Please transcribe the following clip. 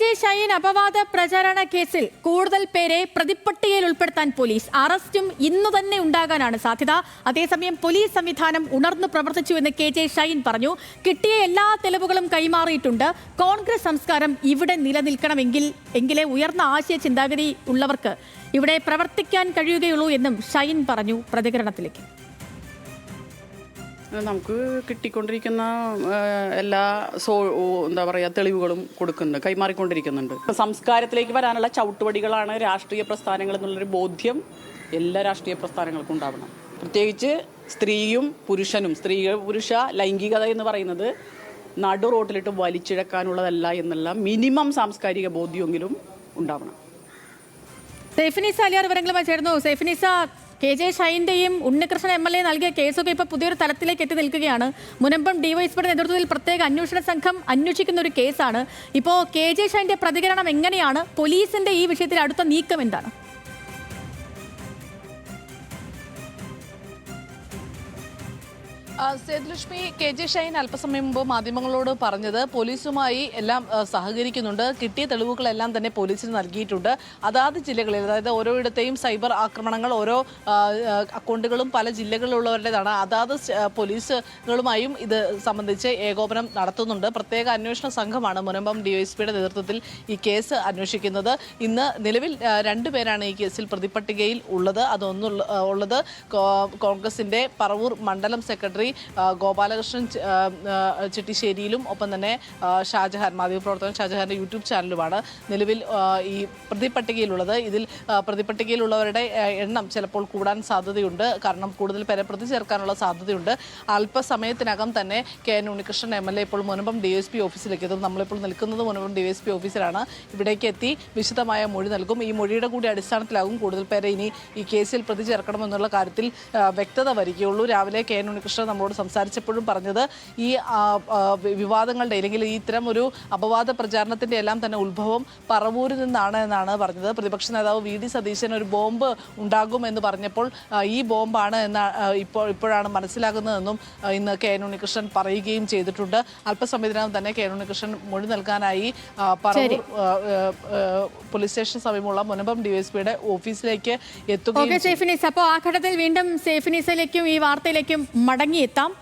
J Shine അപവാദ പ്രചാരണ കേസിൽ കൂടുതൽ പേരെ പ്രതിപ്പട്ടികയിൽ ഉൾപ്പെടുത്താൻ പോലീസ്. അറസ്റ്റും ഇന്നു തന്നെ ഉണ്ടാകാനാണ് സാധ്യത. അതേസമയം പോലീസ് സംവിധാനം ഉണർന്നു പ്രവർത്തിച്ചു എന്ന് കെ ജെ ഷൈൻ പറഞ്ഞു. കിട്ടിയ എല്ലാ തെളിവുകളും കൈമാറിയിട്ടുണ്ട്. കോൺഗ്രസ് സംസ്കാരം ഇവിടെ നിലനിൽക്കണമെങ്കിൽ എങ്കിലേ ഉയർന്ന ആശയ ചിന്താഗതി ഉള്ളവർക്ക് ഇവിടെ പ്രവർത്തിക്കാൻ കഴിയുകയുള്ളൂ എന്നും ഷൈൻ പറഞ്ഞു പ്രതികരണത്തിലേക്ക്. നമുക്ക് കിട്ടിക്കൊണ്ടിരിക്കുന്ന എല്ലാ സോ എന്താ പറയുക തെളിവുകളും കൊടുക്കുന്നുണ്ട് കൈമാറിക്കൊണ്ടിരിക്കുന്നുണ്ട്. സംസ്കാരത്തിലേക്ക് വരാനുള്ള ചവിട്ടുപടികളാണ് രാഷ്ട്രീയ പ്രസ്ഥാനങ്ങൾ എന്നുള്ളൊരു ബോധ്യം എല്ലാ രാഷ്ട്രീയ പ്രസ്ഥാനങ്ങൾക്കും ഉണ്ടാവണം. പ്രത്യേകിച്ച് സ്ത്രീയും പുരുഷനും സ്ത്രീ പുരുഷ ലൈംഗികത എന്ന് പറയുന്നത് നടു റോട്ടിലിട്ട് വലിച്ചിഴക്കാനുള്ളതല്ല എന്നുള്ള മിനിമം സാംസ്കാരിക ബോധ്യമെങ്കിലും ഉണ്ടാവണം. സേഫിനിസ അലിയാർ വിവരങ്ങളുമായി ചേർന്നു സൈഫിനിസ കെ ജെ ഷൈന്റെയും ഉണ്ണികൃഷ്ണൻ എം എൽ എ നൽകിയ കേസൊക്കെ ഇപ്പോൾ പുതിയൊരു തലത്തിലേക്ക് എത്തി നിൽക്കുകയാണ്. മുനമ്പം ഡിവൈഎസ്പിയുടെ നേതൃത്വത്തിൽ പ്രത്യേക അന്വേഷണ സംഘം അന്വേഷിക്കുന്ന ഒരു കേസാണ്. ഇപ്പോൾ കെ ജെ ഷൈന്റെ പ്രതികരണം എങ്ങനെയാണ്? പോലീസിന്റെ ഈ വിഷയത്തിൽ അടുത്ത നീക്കം എന്താണ്? സേതുലക്ഷ്മി കെ ജെ ഷൈൻ അല്പസമയം മുമ്പ് മാധ്യമങ്ങളോട് പറഞ്ഞത് പോലീസുമായി എല്ലാം സഹകരിക്കുന്നുണ്ട്. കിട്ടിയ തെളിവുകളെല്ലാം തന്നെ പോലീസിന് നൽകിയിട്ടുണ്ട്. അതാത് ജില്ലകളിൽ അതായത് ഓരോയിടത്തെയും സൈബർ ആക്രമണങ്ങൾ ഓരോ അക്കൗണ്ടുകളും പല ജില്ലകളിലുള്ളവരുടേതാണ്. അതാത് പോലീസുകളുമായും ഇത് സംബന്ധിച്ച് ഏകോപനം നടത്തുന്നുണ്ട്. പ്രത്യേക അന്വേഷണ സംഘമാണ് മുനമ്പം ഡിവൈഎസ്പിയുടെ നേതൃത്വത്തിൽ ഈ കേസ് അന്വേഷിക്കുന്നത്. ഇന്ന് നിലവിൽ രണ്ടു രണ്ടുപേരാണ് ഈ കേസിൽ പ്രതിപട്ടികയിൽ ഉള്ളത്. അതൊന്നുള്ള ഉള്ളത് കോൺഗ്രസിന്റെ പറവൂർ മണ്ഡലം സെക്രട്ടറി ആ, ഗോപാലകൃഷ്ണൻ ചിട്ടിശ്ശേരിയിലും ഒപ്പം തന്നെ ഷാജഹാൻ ഷാജഹാൻ മാധ്യമപ്രവർത്തകൻ ഷാജഹാന്റെ യൂട്യൂബ് ചാനലുമാണ് നിലവിൽ ഈ പ്രതിപട്ടികയിലുള്ളത്. ഇതിൽ പ്രതിപട്ടികയിലുള്ളവരുടെ എണ്ണം ചിലപ്പോൾ കൂടാൻ സാധ്യതയുണ്ട്. കാരണം കൂടുതൽ പേരെ പ്രതി ചേർക്കാനുള്ള സാധ്യതയുണ്ട്. അല്പസമയത്തിനകം തന്നെ K N Unnikrishnan M L A ഇപ്പോൾ മുനമ്പം ഡി എസ് പി ഓഫീസിലേക്ക് എത്തും നമ്മളിപ്പോൾ നിൽക്കുന്നത് മുനമ്പം ഡി എസ് പി ഓഫീസിലാണ്. ഇവിടേക്ക് എത്തി വിശദമായ മൊഴി നൽകും. ഈ മൊഴിയുടെ കൂടി അടിസ്ഥാനത്തിലാകും കൂടുതൽ പേരെ ഇനി ഈ കേസിൽ പ്രതി ചേർക്കണമെന്നുള്ള കാര്യത്തിൽ വ്യക്തത വരികയുള്ളൂ. രാവിലെ കെ എൻ ഉണ്ണികൃഷ്ണൻ നമ്മളോട് സംസാരിച്ചപ്പോഴും പറഞ്ഞത് ഈ വിവാദങ്ങളുടെ അല്ലെങ്കിൽ ഈ ഇത്തരം ഒരു അപവാദ പ്രചാരണത്തിന്റെ എല്ലാം തന്നെ ഉത്ഭവം പറവൂരിൽ നിന്നാണ് എന്നാണ് പറഞ്ഞത്. പ്രതിപക്ഷ നേതാവ് വി ഡി സതീശൻ ഒരു ബോംബ് ഉണ്ടാകും എന്ന് പറഞ്ഞപ്പോൾ ഈ ബോംബാണ് എന്ന ഇപ്പോൾ ഇപ്പോഴാണ് മനസ്സിലാകുന്നതെന്നും ഇന്ന് കെ എൻ ഉണ്ണികൃഷ്ണൻ പറയുകയും ചെയ്തിട്ടുണ്ട്. അല്പസമയത്തിനകം തന്നെ കെ എൻ ഉണ്ണികൃഷ്ണൻ മൊഴി നൽകാനായി പറവൂർ പോലീസ് സ്റ്റേഷൻ സമീപമുള്ള മുനമ്പം ഡിവൈഎസ്പിയുടെ ഓഫീസിലേക്ക് എത്തുകയും അപ്പോൾ ആ ഘട്ടത്തിൽ വീണ്ടും ഈ വാർത്തയിലേക്കും там